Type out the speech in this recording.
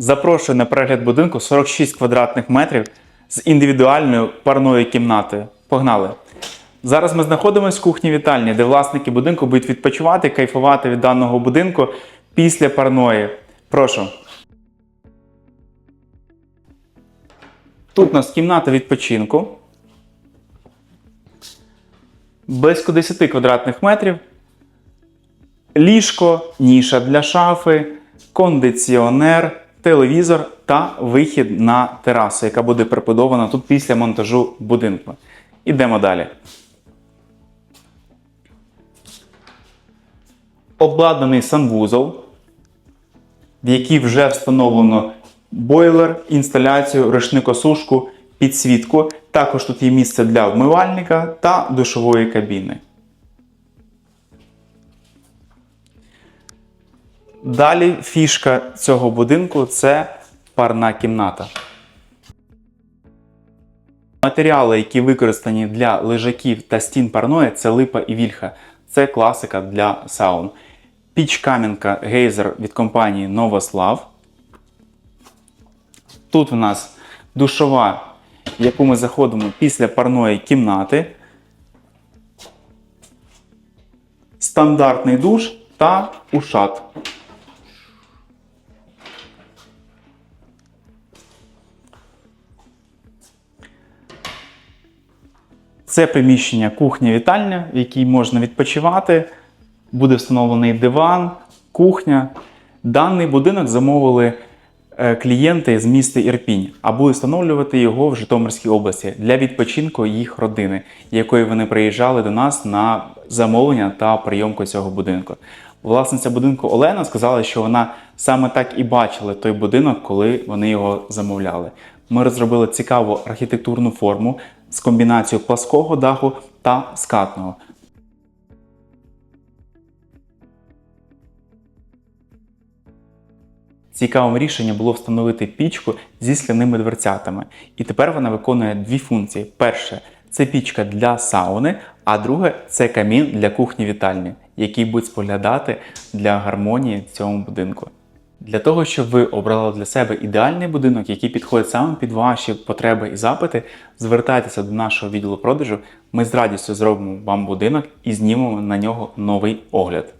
Запрошую на перегляд будинку 46 квадратних метрів з індивідуальною парною кімнатою. Погнали! Зараз ми знаходимося в кухні вітальні, де власники будинку будуть відпочивати, кайфувати від даного будинку після парної. Прошу. Тут у нас кімната відпочинку. Близько 10 квадратних метрів. Ліжко, ніша для шафи, кондиціонер, телевізор та вихід на терасу, яка буде прибудована тут після монтажу будинку. Ідемо далі. Обладнаний санвузол, в який вже встановлено бойлер, інсталяцію, рушникосушку, підсвітку. Також тут є місце для вмивальника та душової кабіни. Далі фішка цього будинку це парна кімната. Матеріали, які використані для лежаків та стін парної, це липа і вільха. Це класика для саун. Піч кам'янка гейзер від компанії Новослав. Тут у нас душова, в яку ми заходимо після парної кімнати. Стандартний душ та ушат. Це приміщення кухня-вітальня, в якій можна відпочивати. Буде встановлений диван, кухня. Даний будинок замовили е, клієнти з міста Ірпінь, а будуть встановлювати його в Житомирській області для відпочинку їх родини, якої вони приїжджали до нас на замовлення та прийомку цього будинку. Власниця будинку Олена сказала, що вона саме так і бачила той будинок, коли вони його замовляли. Ми розробили цікаву архітектурну форму з комбінацією плаского даху та скатного. Цікавим рішенням було встановити пічку зі скляними дверцятами. І тепер вона виконує дві функції: перше це пічка для сауни, а друге це камін для кухні вітальні, який буде споглядати для гармонії в цьому будинку. Для того, щоб ви обрали для себе ідеальний будинок, який підходить саме під ваші потреби і запити, звертайтеся до нашого відділу продажу. Ми з радістю зробимо вам будинок і знімемо на нього новий огляд.